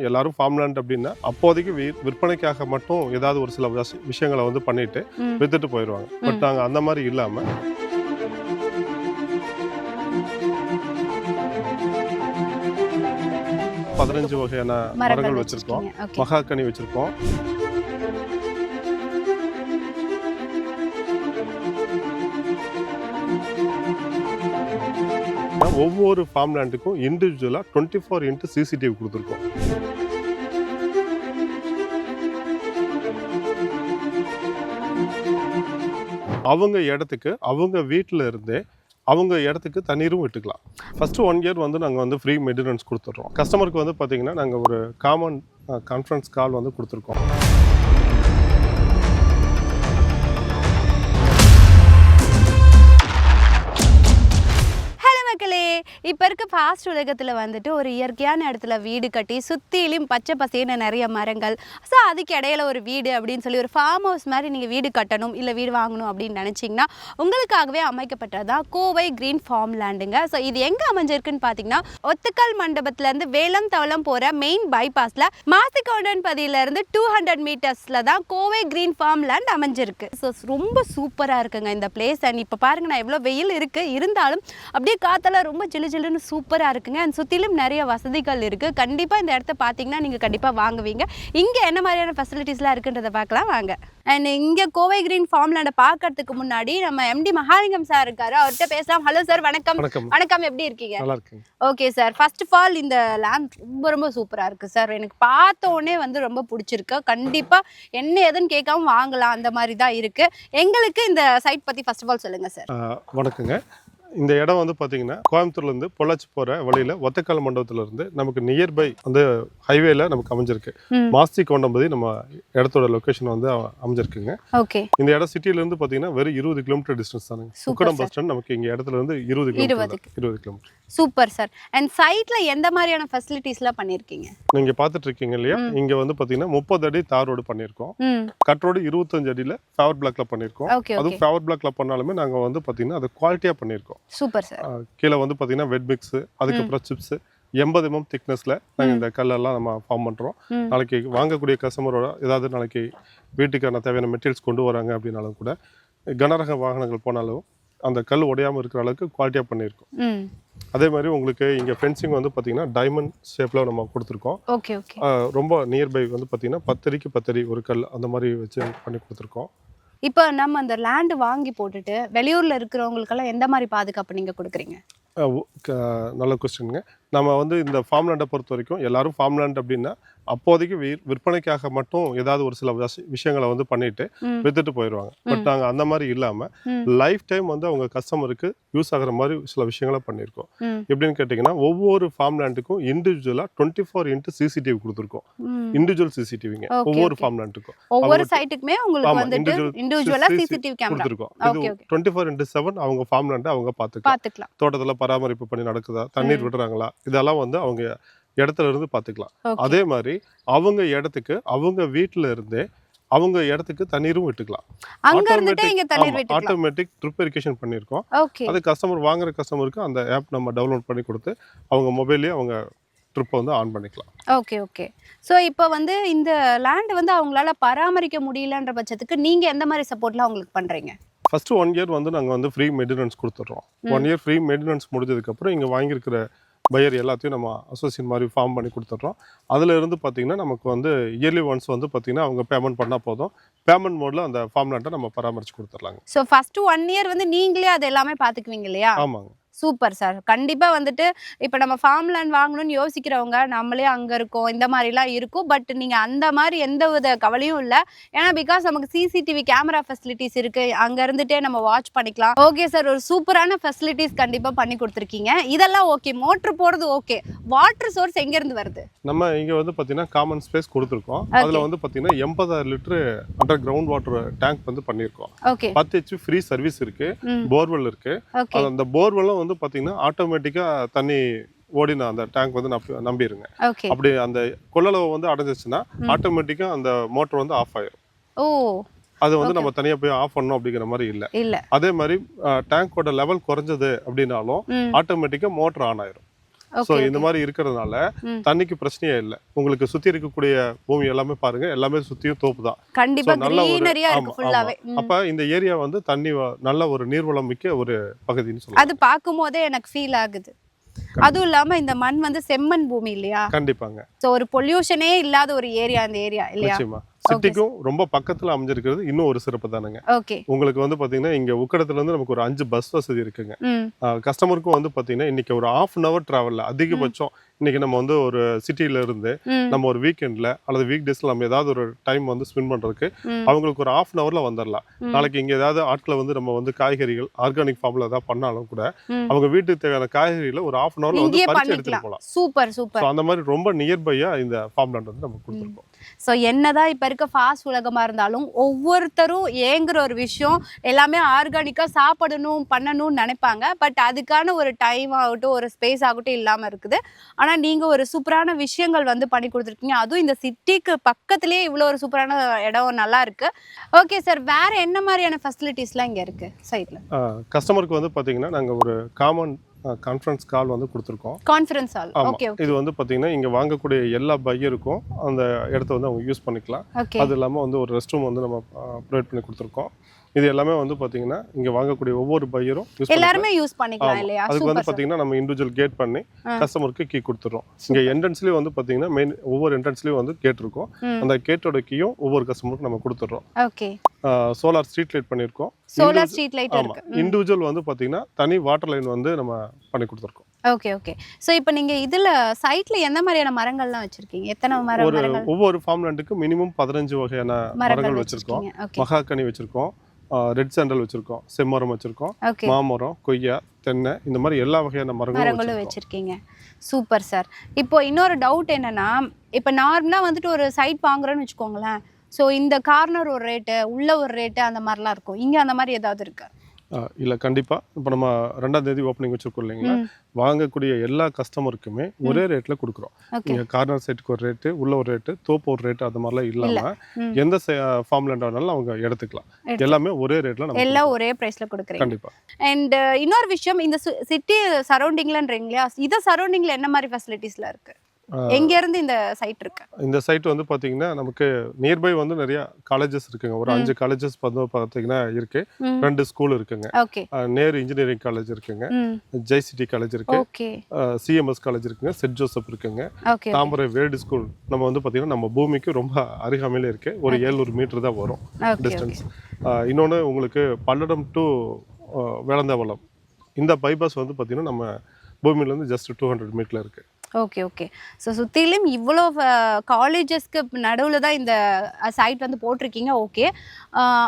எல்லாரும் ஃபார்ம்லேண்ட் அப்படின்னா அப்போதைக்கு விற்பனைக்காக மட்டும் ஏதாவது ஒரு சில விஷ- விஷயங்களை வந்து பண்ணிட்டு. வித்துட்டு போயிடுவாங்க பட் நாங்கள் அந்த மாதிரி இல்லாம பதினஞ்சு வகையான மரங்கள் வச்சிருக்கோம். மகாக்கனி வச்சிருக்கோம். ஒவ்வொரு ஃபார்ம் லேண்டுக்கும் இண்டிவிஜுவலாக டுவெண்ட்டி ஃபோர் இன்ட்டு சிசிடிவி கொடுத்துருக்கோம். அவங்க இடத்துக்கு அவங்க வீட்டில் இருந்தே அவங்க இடத்துக்கு தண்ணீரும் விட்டுக்கலாம். ஃபஸ்ட்டு ஒன் இயர் வந்து நாங்கள் வந்து ஃப்ரீ மெயின்டெனன்ஸ் கொடுத்துட்றோம். கஸ்டமருக்கு வந்து பார்த்திங்கன்னா நாங்கள் ஒரு காமன் கான்ஃபரன்ஸ் கால் வந்து கொடுத்துருக்கோம். இருக்க ஃபாஸ்ட் உலகத்தில் வந்துட்டு ஒரு இயற்கையான இடத்துல வீடு கட்டி சுற்றிலும் பச்சை பசேன்னு நிறைய மரங்கள். ஸோ அதுக்கு இடையில ஒரு வீடு அப்படின்னு சொல்லி ஒரு ஃபார்ம் ஹவுஸ் மாதிரி நீங்கள் வீடு கட்டணும் இல்லை வீடு வாங்கணும் அப்படின்னு நினச்சிங்கன்னா உங்களுக்காகவே அமைக்கப்பட்டதான் கோவை கிரீன் ஃபார்ம் லேண்டுங்க ஸோ இது எங்கே அமைஞ்சிருக்குன்னு பார்த்தீங்கன்னா ஒத்துக்கால் மண்டபத்துலேருந்து வேலம் தவளம் போகிற மெயின் பைபாஸில் மாசிகவுண்டன் பதியிலேருந்து டூ ஹண்ட்ரட் மீட்டர்ஸில் தான் கோவை கிரீன் ஃபார்ம் லேண்ட் அமைஞ்சிருக்கு. ஸோ ரொம்ப சூப்பராக இருக்குங்க இந்த பிளேஸ் அண்ட் இப்போ பாருங்க நான் எவ்வளோ வெயில் இருக்குது இருந்தாலும் அப்படியே காற்றெல்லாம் ரொம்ப ஜிலு ஜிலுன்னு சூப்பராக இருக்குங்க. அண்ட் சுற்றிலும் நிறைய வசதிகள் இருக்குது கண்டிப்பாக இந்த இடத்த பார்த்தீங்கன்னா நீங்கள் கண்டிப்பாக வாங்குவீங்க. இங்கே என்ன மாதிரியான ஃபெசிலிட்டிஸ்லாம் இருக்குன்றதை பார்க்கலாம் வாங்க. அண்ட் இங்கே கோவை கிரீன் ஃபார்ம் லேண்டை பார்க்கறதுக்கு முன்னாடி நம்ம எம்டி மகாலிங்கம் சார் இருக்காரு. அவர்கிட்ட பேசலாம். ஹலோ சார் வணக்கம். வணக்கம். எப்படி இருக்கீங்க? Okay sir first of all இந்த லேண்ட் ரொம்ப ரொம்ப சூப்பராக இருக்குது சார் எனக்கு பார்த்த உடனே வந்து ரொம்ப பிடிச்சிருக்கு. கண்டிப்பாக என்ன ஏதுன்னு கேட்காம வாங்கலாம். அந்த மாதிரி தான் இருக்குது எங்களுக்கு இந்த சைட் பற்றி ஃபர்ஸ்ட் ஆஃப் ஆல் சொல்லுங்கள் சார் வணக்கங்க. இந்த இடம் வந்து பார்த்தீங்கன்னா கோயம்புத்தூர்லேருந்து பொள்ளாச்சி போகிற வழியில் ஒத்தக்கால் மண்டபத்துலேருந்து நமக்கு நியர்பை அந்த ஹைவேல நமக்கு அமைஞ்சிருக்கு. மாஸ்தி கோண்டம்பதி நம்ம இடத்தோட லொக்கேஷன் வந்து அமைஞ்சிருக்குங்க ஓகே இந்த இடம் சிட்டிலேருந்து பார்த்தீங்கன்னா வெறும் இருபது கிலோமீட்டர் டிஸ்டன்ஸ் தானுங்க sir. பஸ் ஸ்டாண்ட் நமக்கு இங்கே இடத்துல இருந்து இருபது. கிலோமீட்டர் இருபது கிலோமீட்டர் சூப்பர் சார். அண்ட் சைட்டில் எந்த மாதிரியான ஃபெசிலிட்டிஸ்லாம் பண்ணியிருக்கீங்க நீங்க பார்த்துட்டு இருக்கீங்க இல்லையா? இங்க வந்து பார்த்தீங்கன்னா முப்பது அடி தார் ரோடு பண்ணியிருக்கோம் ம். கட் ரோடு இருபத்தஞ்சு அடியில் ஃபேவர் பிளாக்ல பண்ணியிருக்கோம் அதுவும் ஃபேவர் பிளாக்ல பண்ணாலுமே நாங்கள் வந்து பார்த்தீங்கன்னா அது குவாலிட்டியாக பண்ணியிருக்கோம் சூப்பர் சார். கீழே வந்து பார்த்தீங்கன்னா வெட் மிக்ஸு அதுக்கப்புறம் சிப்ஸு எண்பது எம்எம் திக்னஸில் நாங்கள் இந்த கல்லெல்லாம் நம்ம ஃபார்ம் பண்ணுறோம். நாளைக்கு வாங்கக்கூடிய கஸ்டமரோட ஏதாவது நாளைக்கு வீட்டுக்கான தேவையான மெட்டீரியல்ஸ் கொண்டு வராங்க அப்படின்னாலும் கூட கனரக வாகனங்கள் போனாலும் அந்த கல் உடையாமல் இருக்கிற அளவுக்கு குவாலிட்டியாக பண்ணியிருக்கோம். அதே மாதிரி உங்களுக்கு இங்கே ஃபென்சிங் வந்து பார்த்தீங்கன்னா டைமண்ட் ஷேப்பில் நம்ம கொடுத்துருக்கோம். ஓகே ரொம்ப நியர்பை வந்து பார்த்தீங்கன்னா பத்தடிக்கு பத்தடி ஒரு கல் அந்த மாதிரி வச்சு பண்ணி கொடுத்துருக்கோம். இப்போ நம்ம அந்த லேண்டு வாங்கி போட்டுட்டு வெளியூரில் இருக்கிறவங்களுக்கெல்லாம் எந்த மாதிரி பாதுகாப்பு நீங்கள் கொடுக்குறீங்க? நல்ல கொஸ்டினுங்க நம்ம வந்து இந்த ஃபார்ம் லேண்டை பொறுத்த வரைக்கும் எல்லாரும் ஃபார்ம் லேண்ட் அப்படின்னா அப்போதைக்கு விற்பனைக்காக மட்டும் ஏதாவது ஒரு சில விஷ- விஷயங்களை வந்து பண்ணிட்டு வித்துட்டு போயிடுவாங்க. பட் நாங்கள் அந்த மாதிரி இல்லாமல் ம். லைஃப் டைம் வந்து அவங்க கஸ்டமருக்கு யூஸ் ஆகுற மாதிரி சில விஷயங்களை பண்ணியிருக்கோம். எப்படின்னு கேட்டிங்கன்னா ஒவ்வொரு ஃபார்ம் லேண்டுக்கும் இண்டிவிஜுவலாக டுவெண்ட்டி ஃபோர் இன்ட்டு சிசிடிவி கொடுத்துருக்கோம். இண்டிவிஜுவல் சிசிடிவிங்க ஒவ்வொரு. ஃபார்ம் லேண்டுக்கும் ஒவ்வொரு சைட்டுக்குமே கொடுத்துருக்கோம். டுவெண்ட்டி ஃபோர் இன்ட்டு செவன் அவங்க ஃபார்ம் லேண்டை அவங்க பார்த்துக்கலாம். தோட்டத்துல பராமரிப்பு பண்ணி நடக்குதா? தண்ணீர் விடுறாங்களா? இதெல்லாம் வந்து அவங்க இடத்துல இருந்து பார்த்துக்கலாம் அதே மாதிரி அவங்க இடத்துக்கு அவங்க வீட்டில் இருந்தே அவங்க இடத்துக்கு தண்ணீரும் விட்டுக்கலாம். அங்க இருந்துட்டு இங்க தண்ணீர் விட்டுக்கலாம். ஆட்டோமேட்டிக் ட்ரிப் இரிகேஷன் பண்ணியிருக்கோம். ஓகே அது கஸ்டமர் வாங்குற கஸ்டமருக்கு அந்த ஆப் நம்ம டவுன்லோட் பண்ணி கொடுத்து அவங்க மொபைல்லேயே அவங்க ட்ரிப்பை வந்து ஆன் பண்ணிக்கலாம். ஓகே ஓகே ஸோ இப்போ வந்து இந்த லேண்ட் வந்து அவங்களால பராமரிக்க முடியலன்ற பட்சத்துக்கு நீங்க எந்த மாதிரி சப்போர்ட்லாம் அவங்களுக்கு பண்றீங்க? ஃபர்ஸ்ட் ஒன் இயர் வந்து நாங்கள் வந்து ஃப்ரீ மெயின்டெனன்ஸ் கொடுத்துட்றோம். ஒன் இயர் ஃப்ரீ மெயின்டெனன்ஸ் முடிஞ்சதுக்கப்புறம் இங்கே வாங்கியிருக்கிற பையர் எல்லாத்தையும் நம்ம அசோசியேட் மாதிரி ஃபார்ம் பண்ணி கொடுத்துட்றோம். அதில் இருந்து பார்த்தீங்கன்னா நமக்கு வந்து இயர்லி ஒன்ஸ் வந்து பார்த்தீங்கன்னா அவங்க பேமெண்ட் பண்ணால் போதும். பேமெண்ட் மோடில் அந்த ஃபார்ம் லேண்டை நம்ம பராமரிச்சு கொடுத்துர்லாங்க ஸோ ஃபர்ஸ்ட் ஒன் இயர் வந்து நீங்களே அது எல்லாமே பார்த்துக்குவீங்க இல்லையா? ஆமாங்க. Super sir. கண்டிப்பாக வந்துட்டு இப்போ நம்ம ஃபார்ம் லேண்ட் வாங்கணும்னு யோசிக்கிறவங்க நம்மளே அங்கே இருக்கோம் இந்த மாதிரிலாம் இருக்கும். பட் நீங்கள் அந்த மாதிரி எந்த வித கவலையும் இல்லை. ஏன்னா பிகாஸ் நமக்கு சிசிடிவி கேமரா ஃபெசிலிட்டிஸ் இருக்குது அங்கே இருந்துட்டே நம்ம வாட்ச் பண்ணிக்கலாம். ஓகே சார் ஒரு சூப்பரான ஃபெசிலிட்டிஸ் கண்டிப்பாக பண்ணி கொடுத்துருக்கீங்க. இதெல்லாம் ஓகே மோட்ரு போடுறது ஓகே வாட்டர் சோர்ஸ் எங்கேருந்து வருது? நம்ம இங்கே வந்து பார்த்தீங்கன்னா காமன் ஸ்பேஸ் கொடுத்துருக்கோம். அதில் வந்து பார்த்தீங்கன்னா எண்பதாயிரம் litre underground water tank வந்து பண்ணியிருக்கோம். ஓகே பத்து ஹெச்பி ஃப்ரீ சர்வீஸ் இருக்குது ம். போர்வெல் இருக்குது ஓகே அந்த போர்வெல்லும் வந்து பார்த்தீங்கன்னா ஆட்டோமேட்டிக்காக தண்ணி ஓடின அந்த டேங்க் வந்து நம்பி- நம்பிடுங்க அப்படி அந்த கொள்ளளவு வந்து அடைஞ்சிச்சுன்னா ஆட்டோமேட்டிக்காக அந்த மோட்டர் வந்து ஆஃப் ஆயிரும். ஓ. அது வந்து நம்ம தனியாக போய் ஆஃப் பண்ணணும் அப்படிங்கிற மாதிரி இல்லை. இல்லை. அதே மாதிரி டேங்கோட லெவல் குறைஞ்சது அப்படின்னாலும் ம். ஆட்டோமேட்டிக்காக மோட்டர் ஆன் ஆயிரும். ஸோ இந்த மாதிரி இருக்கிறதுனால. தண்ணிக்கு பிரச்சனையே இல்லை. உங்களுக்கு சுத்தி இருக்கக்கூடிய பூமி எல்லாமே பாருங்க. எல்லாமே சுத்தியும் தோப்பு தான் கண்டிப்பா நல்ல ஒரு-. அப்ப இந்த ஏரியா வந்து தண்ணி நல்ல ஒரு நீர்வளம் மிக்க ஒரு பகுதின்னு சொல்லலாம் அது பார்க்கும் போதே எனக்கு ஃபீல் ஆகுது. அதுவும் இல்லாம இந்த மண் வந்து செம்மண் பூமி இல்லையா? கண்டிப்பாங்க. சோ ஒரு பொல்யூஷனே இல்லாத ஒரு ஏரியா அந்த ஏரியா இல்லையா? சிட்டிக்கும் ரொம்ப பக்கத்துல அமைஞ்சிருக்கிறது இன்னும் ஒரு சிறப்பு தானுங்க. உங்களுக்கு வந்து பாத்தீங்கன்னா இங்க உக்கடத்துல இருந்து நமக்கு ஒரு அஞ்சு பஸ் வசதி இருக்குங்க. கஸ்டமருக்கும் வந்து பாத்தீங்கன்னா இன்னைக்கு ஒரு ஆஃப் அன் அவர் டிராவல்ல அதிகபட்சம் இன்னைக்கு நம்ம வந்து ஒரு சிட்டில இருந்து நம்ம ஒரு வீக்கெண்ட்ல அல்லது வீக் டேஸ்ல நம்ம ஏதாவது ஒரு டைம் வந்து ஸ்பெண்ட் பண்றதுக்கு. அவங்களுக்கு ஒரு ஆஃப் அன் அவர்ல வந்துடலாம். நாளைக்கு இங்க ஏதாவது ஆட்களை வந்து நம்ம வந்து காய்கறிகள் ஆர்கானிக் ஃபார்ம்ல ஏதாவது பண்ணாலும் கூட. அவங்க வீட்டுக்கு தேவையான காய்கறிகளை ஒரு ஆஃப் அன் அவர்ல வந்து பறிச்சு எடுத்துட்டு போகலாம். Super super. அந்த மாதிரி ரொம்ப நியர்பையா இந்த ஃபார்ம் லேண்ட் வந்து நம்ம கொடுத்துருக்கோம். ஸோ என்னதான் இப்போ இருக்க ஃபாஸ்ட் உலகமாக இருந்தாலும் ஒவ்வொருத்தரும் ஏங்குற ஒரு விஷயம் எல்லாமே ஆர்கானிக்காக சாப்பிடணும் பண்ணணும்னு நினைப்பாங்க. பட் அதுக்கான ஒரு டைம் ஆகட்டும் ஒரு ஸ்பேஸ் ஆகட்டும் இல்லாமல் இருக்குது. ஆனால் நீங்கள் ஒரு சூப்பரான விஷயங்கள் வந்து பண்ணி கொடுத்துருக்கீங்க. அதுவும் இந்த சிட்டிக்கு பக்கத்துலேயே இவ்வளோ ஒரு சூப்பரான இடம் நல்லா இருக்கு. ஓகே சார் வேற என்ன மாதிரியான ஃபெசிலிட்டிஸ்லாம் இங்கே இருக்கு? சைட்டில் கஸ்டமருக்கு வந்து பார்த்தீங்கன்னா நாங்கள் ஒரு காமன் கான்ஃபரன்ஸ் கால் வந்து கொடுத்துருக்கோம். கான்ஃபரன்ஸ் ஹால் ஓகே இது வந்து பாத்தீங்கன்னா இங்க வாங்கக்கூடிய எல்லா பையருக்கும் அந்த இடத்த வந்து அவங்க யூஸ் பண்ணிக்கலாம். அது இல்லாம வந்து ஒரு ரெஸ்ட் ரூம் வந்து நம்ம ப்ரொவைட் பண்ணி கொடுத்துருக்கோம். இது எல்லாமே வந்து பாத்தீங்கன்னா இங்க வாங்கக்கூடிய ஒவ்வொரு பையரும் எல்லாருமே யூஸ் பண்ணிக்கலாம். இல்லையா? அதுக்கு வந்து பாத்தீங்கன்னா நம்ம இண்டிவிஜுவல் கேட் பண்ணி. கஸ்டமருக்கு கீ கொடுத்துறோம் இங்க என்ட்ரன்ஸ்லயே வந்து பாத்தீங்கன்னா மெயின் ஒவ்வொரு என்ட்ரன்ஸ்லயும் வந்து கேட் இருக்கும். அந்த கேட்டோட கீயும் ஒவ்வொரு கஸ்டமருக்கு நம்ம கொடுத்துட்றோம். ஓகே சோலார் ஸ்ட்ரீட் லைட் பண்ணியிருக்கோம். சோலார் ஸ்ட்ரீட் லைட் இருக்கு. இண்டிவிஜுவல் வந்து பாத்தீங்கன்னா தனி வாட்டர் லைன் வந்து நம்ம பண்ணி கொடுத்துருக்கோம். ஓகே ஓகே ஸோ இப்போ நீங்க இதுல சைட்ல எந்த மாதிரியான மரங்கள்லாம் வச்சிருக்கீங்க? எத்தனை மர ஒரு மரங்கள் ஒவ்வொரு ஃபார்ம் லேண்டுக்கு மினிமம் பதினஞ்சு வகையான மரங்கள் வச்சிருக்கோம். மகாக்கனி வச்சிருக்கோம். ரெட் சாண்டல் வச்சிருக்கோம் செம்மரம் வச்சிருக்கோம் மாமரம் கொய்யா தென்னை இந்த மாதிரி எல்லா வகையான மரங்களும் வச்சிருக்கீங்க. Super sir. இப்போ இன்னொரு டவுட் என்னன்னா இப்போ நார்மலாக வந்துட்டு ஒரு சைட் வாங்குறோன்னு வச்சுக்கோங்களேன். ஸோ இந்த கார்னர் ஒரு ரேட்டு உள்ள ஒரு ரேட்டு அந்த மாதிரிலாம் இருக்கும். இங்க அந்த மாதிரி ஏதாவது இருக்கு? ஆ, இல்ல கண்டிப்பா. இப்போ நம்ம ரெண்டாம் தேதி ஓப்பனிங் வச்சிருக்கோம் இல்லைங்களா. வாங்கக்கூடிய எல்லா கஸ்டமருக்குமே ஒரே ரேட்ல கொடுக்குறோம். ஓகே. நீங்க கார்னர் சைட்டுக்கு ஒரு ரேட்டு உள்ள ஒரு ரேட்டு தோப்பு ஒரு ரேட்டு அந்த மாதிரிலாம் இல்லாம ம். எந்த ஃபார்ம் லேண்ட் வேணாலும் அவங்க எடுத்துக்கலாம். எடுத்து- எல்லாமே ஒரே ரேட்ல நம்ம எல்லாம் ஒரே ப்ரைஸ்ல கொடுக்குறீங்க. கண்டிப்பா. அண்ட் இன்னொரு விஷயம் இந்த சிட்டி சரௌண்டிங்லன்றீங்க இல்லையா? இதை சரௌண்டிங்ல என்ன மாதிரி ஃபெசிலிட்டிஸ்ல இருக்கு? ஆ, எங்க இருந்து இந்த சைட் இருக்கு? இந்த சைட் வந்து பாத்தீங்கன்னா நமக்கு நியர்பை வந்து நிறைய காலேஜஸ் இருக்குங்க. ஒரு அஞ்சு காலேஜஸ் வந்து பாத்தீங்கன்னா இருக்கு. ரெண்டு ஸ்கூல் இருக்குங்க. நேரு இன்ஜினியரிங் காலேஜ் இருக்குங்க. ம். ஜெய்சிட்டி காலேஜ் இருக்கு. சிஎம்எஸ் காலேஜ் இருக்குங்க. சென்ட் ஜோசப் இருக்குங்க. தாமரை வேர்டு ஸ்கூல் நம்ம வந்து பாத்தீங்கன்னா நம்ம பூமிக்கு ரொம்ப அருகாமையில இருக்கு. ஒரு ஏழ்நூறு மீட்டர் தான் வரும் டிஸ்டன்ஸ் இன்னொன்று உங்களுக்கு பல்லடம் டு வேளந்தாவளம். இந்த பைபாஸ் வந்து பாத்தீங்கன்னா நம்ம பூமியிலேருந்து ஜஸ்ட் டூ ஹண்ட்ரட் மீட்டர்ல இருக்கு. Okay okay. ஸோ சுற்றிலும் இவ்வளோ காலேஜஸ்க்கு நடுவில் தான் இந்த சைட் வந்து போட்டிருக்கீங்க. ஓகே.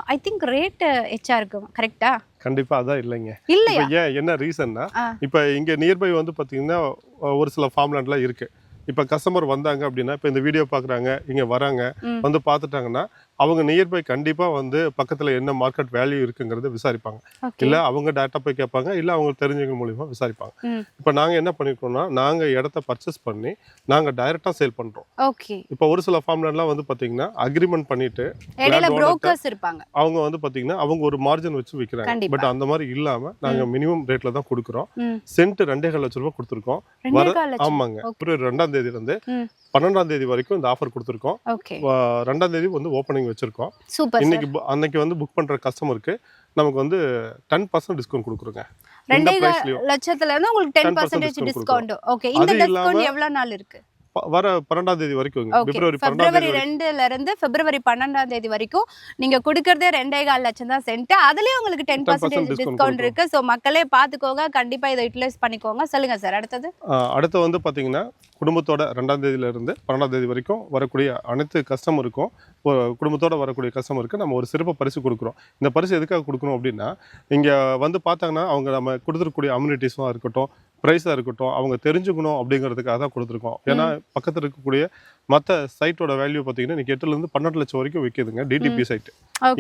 ஐ திங்க் ரேட்டு எச்சா இருக்கு கரெக்டா கண்டிப்பா அதான் இல்லைங்க. இல்லையா? ஏன் என்ன ரீசன்னா. இப்போ இங்க நியர்பை வந்து பாத்தீங்கன்னா அஹ், ஒரு சில ஃபார்ம்லேண்ட்லாம் இருக்கு. இப்போ கஸ்டமர் வந்தாங்க அப்படின்னா இப்போ இந்த வீடியோ பார்க்குறாங்க இங்க வராங்க. வந்து பார்த்துட்டாங்கன்னா அவங்க நியர்பை கண்டிப்பா வந்து பக்கத்துல என்ன மார்க்கெட் வேல்யூ இருக்குங்கிறத விசாரிப்பாங்க. இல்ல அவங்க டேட்டா போய் கேட்பாங்க இல்ல அவங்க தெரிஞ்சவங்க மூலியமா விசாரிப்பாங்க. இப்போ நாங்க என்ன பண்ணிருக்கோம்னா நாங்க இடத்த பர்ச்சேஸ் பண்ணி நாங்க டைரக்டா சேல் பண்றோம். ஓகே இப்போ ஒரு சில ஃபார்ம்லேண்ட்லாம் வந்து பாத்தீங்கன்னா அக்ரிமெண்ட் பண்ணிட்டு அவங்க வந்து பாத்தீங்கன்னா அவங்க ஒரு மார்ஜின் வச்சு விற்கிறாங்க. பட் அந்த மாதிரி இல்லாம நாங்க மினிமம் ரேட்ல தான் கொடுக்குறோம். சென்ட் ரெண்டே கால் லட்ச ரூபாய் கொடுத்துருக்கோம். ஆமாங்க. பிப்ரவரி ரெண்டாம் தேதியில இருந்து ம். பன்னெண்டாம் தேதி வரைக்கும் இந்த ஆஃபர் கொடுத்துருக்கோம். ரெண்டாம் தேதி வந்து ஓப்பனிங் வச்சிருக்கோம். இன்னைக்கு அன்னைக்கு வந்து புக் பண்ற கஸ்டமருக்கு நமக்கு வந்து டென் பர்சன்ட் டிஸ்கவுண்ட் கொடுக்குறோங்க. ரெண்டே லட்சத்துல இருந்து உங்களுக்கு டென் 10% பர்சன்டேஜ் டிஸ்கவுண்ட் ஓகே இந்த டிஸ்கவுண்ட் எவ்வளவு நாள் இருக்கு? வர பன்னெண்டாம் தேதி வரைக்கும் பிப்ரவரி பிப்ரவரி ரெண்டுல இருந்து பிப்ரவரி பன்னெண்டாம் தேதி வரைக்கும் நீங்க கொடுக்கறதே ரெண்டே கால் லட்சம் தான் சென்ட் அதுலயும் உங்களுக்கு டென் 10% பர்சன்டேஜ் டிஸ்கவுண்ட் இருக்கு. ஸோ மக்களே பாத்துக்கோங்க. கண்டிப்பா இதை யூட்டிலைஸ் பண்ணிக்கோங்க. சொல்லுங்க சார் அடுத்தது? அடுத்து வந்து பாத்தீங்கன்னா குடும்பத்தோட ரெண்டாம் தேதியில இருந்து பன்னெண்டாம் தேதி வரைக்கும் வரக்கூடிய அனைத்து கஸ்டமருக்கும் குடும்பத்தோட வரக்கூடிய கஸ்டமருக்கு நம்ம ஒரு சிறப்பு பரிசு கொடுக்குறோம். இந்த பரிசு எதுக்காக கொடுக்கணும் அப்படின்னா இங்க வந்து பார்த்தாங்கன்னா அவங்க நம்ம கொடுத்துருக்கக்கூடிய அம்யூனிட்டிஸாக இருக்கட்டும் ப்ரைஸாக இருக்கட்டும் அவங்க தெரிஞ்சுக்கணும் அப்படிங்கிறதுக்காக தான் கொடுத்துருக்கோம். ஏன்னா பக்கத்தில் இருக்கக்கூடிய மற்ற சைட்டோட வேல்யூ பார்த்தீங்கன்னா இன்னைக்கு எட்டுல இருந்து பன்னெண்டு லட்சம் வரைக்கும் விற்கிதுங்க டிடிபி சைட்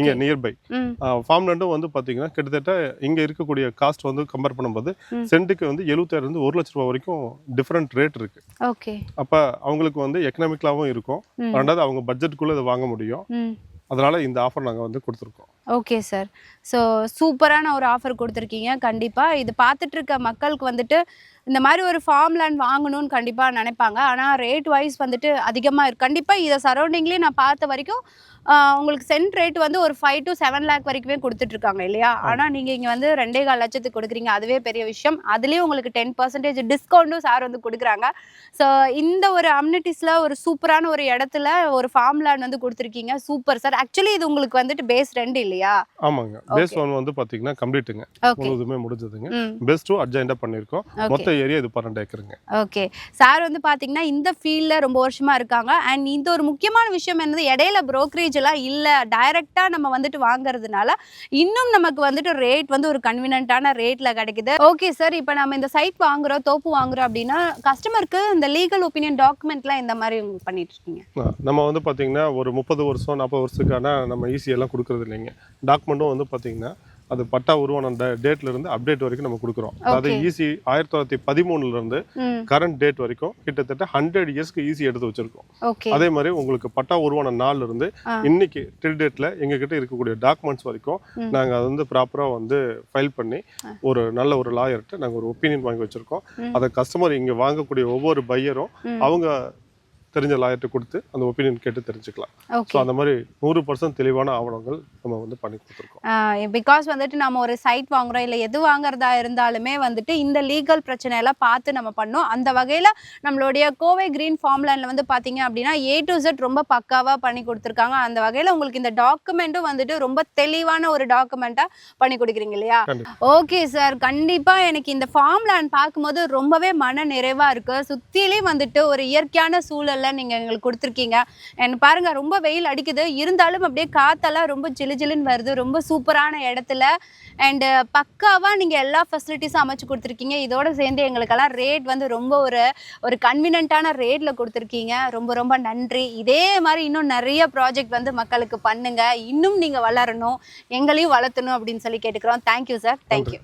இங்க நியர்பை ம். ஃபார்ம் ரெண்டும் வந்து பாத்தீங்கன்னா கிட்டத்தட்ட இங்க இருக்கக்கூடிய காஸ்ட் வந்து கம்பேர் பண்ணும்போது. சென்ட்டுக்கு வந்து எழுபத்தாயிரம் இருந்து ஒரு லட்ச ரூபாய் வரைக்கும் டிஃப்ரெண்ட் ரேட் இருக்கு. ஓகே அப்ப அவங்களுக்கு வந்து எக்கனாமிக்கலாவும் இருக்கும். ரெண்டாவது அவங்க பட்ஜெட்டுக்குள்ள இதை வாங்க முடியும். அதனால இந்த ஆஃபர் நாங்க வந்து கொடுத்துருக்கோம். Okay sir. ஸோ சூப்பரான ஒரு ஆஃபர் கொடுத்துருக்கீங்க. கண்டிப்பாக இது பார்த்துட்டு இருக்க மக்களுக்கு வந்துட்டு இந்த மாதிரி ஒரு ஃபார்ம் லேண்ட் வாங்கணும்னு கண்டிப்பாக நினைப்பாங்க. ஆனால் ரேட் வைஸ் வந்துட்டு அதிகமாக இருக்கு. கண்டிப்பாக இதை சரௌண்டிங்லேயே நான் பார்த்த வரைக்கும் உங்களுக்கு சென்ட் ரேட் வந்து ஒரு ஃபைவ் டு செவன் லேக் வரைக்குமே கொடுத்துட்ருக்காங்க இல்லையா? ஆனால் நீங்கள் இங்கே வந்து ரெண்டே கால் லட்சத்துக்கு கொடுக்குறீங்க. அதுவே பெரிய விஷயம். அதுலேயும் உங்களுக்கு டென் பர்சன்டேஜ் டிஸ்கவுண்ட்டும் சார் வந்து கொடுக்குறாங்க. ஸோ இந்த ஒரு அம்யூனிட்டிஸில் ஒரு சூப்பரான ஒரு இடத்துல ஒரு ஃபார்ம் லேண்ட் வந்து கொடுத்துருக்கீங்க. Super sir. ஆக்சுவலி இது உங்களுக்கு வந்துட்டு பேஸ் ரெண்டு இல்லையா? ஆமாங்க. பேஸ் ஒன் வந்து பார்த்தீங்கன்னா கம்ப்ளீட்டுங்க முழுதுமே முடிஞ்சதுங்க. ம். பேஸ் டூ அட்ஜெண்டாக பண்ணியிருக்கோம். ஓகே மொத்த ஏரியா இது பன்னெண்டு ஏக்கருங்க ஓகே சார் வந்து பாத்தீங்கன்னா இந்த ஃபீல்டில் ரொம்ப வருஷமா இருக்காங்க. அண்ட் இந்த ஒரு முக்கியமான விஷயம் என்னது? இடையில brokerage எல்லாம் இல்லை. டைரக்டா நம்ம வந்துட்டு வாங்குறதுனால இன்னும் நமக்கு வந்துட்டு ரேட் வந்து ஒரு கன்வீனியன்ட்டான ரேட்ல கிடைக்குது. ஓகே சார் இப்போ நம்ம இந்த சைட் வாங்குறோம் தோப்பு வாங்குறோம் அப்படின்னா கஸ்டமருக்கு இந்த லீகல் ஒப்பீனியன் டாக்குமெண்ட்லாம் இந்த மாதிரி பண்ணிட்டு இருக்கீங்க? நம்ம வந்து பார்த்தீங்கன்னா ஒரு முப்பது வருஷம் நாற்பது வருஷத்துக்கான நம்ம ஈஸி எல்லாம் கொடுக்கறது இல்லைங்க. டாக்குமெண்ட்டும் வந்து பார்த்தீங்கன்னா அது பட்டா உருவான டேட்ல இருந்து அப்டேட் வரைக்கும் நம்ம கொடுக்குறோம் அதாவது. ஈஸி ஆயிரத்தி தொள்ளாயிரத்தி பதிமூணுல இருந்து கரண்ட் டேட் வரைக்கும் கிட்டத்தட்ட ஹண்ட்ரட் இயர்ஸ்க்கு ஈஸி எடுத்து வச்சிருக்கோம் அதே மாதிரி உங்களுக்கு பட்டா உருவான நாள்ல இருந்து. இன்னைக்கு டில் டேட்ல எங்க கிட்ட இருக்கக்கூடிய டாக்குமெண்ட்ஸ் வரைக்கும். நாங்க அதை வந்து ப்ராப்பரா வந்து ஃபைல் பண்ணி ஒரு நல்ல ஒரு லாயர்கிட்ட நாங்க ஒரு ஒப்பீனியன் வாங்கி வச்சிருக்கோம். அதை கஸ்டமர் இங்க வாங்கக்கூடிய ஒவ்வொரு பையரும். அவங்க தெரிஞ்ச லாயர்கிட்ட கொடுத்து அந்த ஒப்பீனியன் கேட்டு தெரிஞ்சுக்கலாம். ஸோ அந்த மாதிரி நூறு பர்சன்ட் தெளிவான ஆவணங்கள் நம்ம வந்து பண்ணி கொடுத்துருக்கோம். பிகாஸ் வந்துட்டு நம்ம ஒரு சைட் வாங்குறோம் இல்லை எது வாங்குறதா இருந்தாலுமே வந்துட்டு இந்த லீகல் பிரச்சனையெல்லாம் பார்த்து நம்ம பண்ணோம். அந்த வகையில் நம்மளுடைய கோவை கிரீன் ஃபார்ம்லேண்டில் வந்து பார்த்தீங்க அப்படின்னா ஏ டு Z ரொம்ப பக்காவாக பண்ணி கொடுத்துருக்காங்க. அந்த வகையில் உங்களுக்கு இந்த டாக்குமெண்ட்டும் வந்துட்டு ரொம்ப தெளிவான ஒரு டாக்குமெண்ட்டாக பண்ணி கொடுக்குறீங்க இல்லையா? ஓகே சார் கண்டிப்பாக எனக்கு இந்த ஃபார்ம் லேண்ட் பார்க்கும்போது ரொம்பவே மன நிறைவாக இருக்குது சுற்றிலையும் வந்துட்டு ஒரு இயற்கையான சூழல்ல நீங்கள் எங்களுக்கு கொடுத்துருக்கீங்க. and பாருங்க ரொம்ப வெயில் அடிக்குது. இருந்தாலும் அப்படியே காத்தெல்லாம் ரொம்ப ஜிலு ஜிலுன்னு வருது. ரொம்ப சூப்பரான இடத்துல. அண்டு பக்காவாக நீங்கள் எல்லா ஃபெசிலிட்டிஸும் அமைச்சு கொடுத்துருக்கீங்க. இதோட சேர்ந்து எங்களுக்கெல்லாம் ரேட் வந்து ரொம்ப ஒரு ஒரு கன்வீனியன்ட்டான ரேட்டில் கொடுத்துருக்கீங்க. ரொம்ப ரொம்ப நன்றி. இதே மாதிரி இன்னும் நிறைய ப்ராஜெக்ட் வந்து மக்களுக்கு பண்ணுங்க. இன்னும் நீங்கள் வளரணும். எங்களையும் வளர்த்தணும் அப்படின்னு சொல்லி கேட்டுக்கிறோம். Thank you sir thank you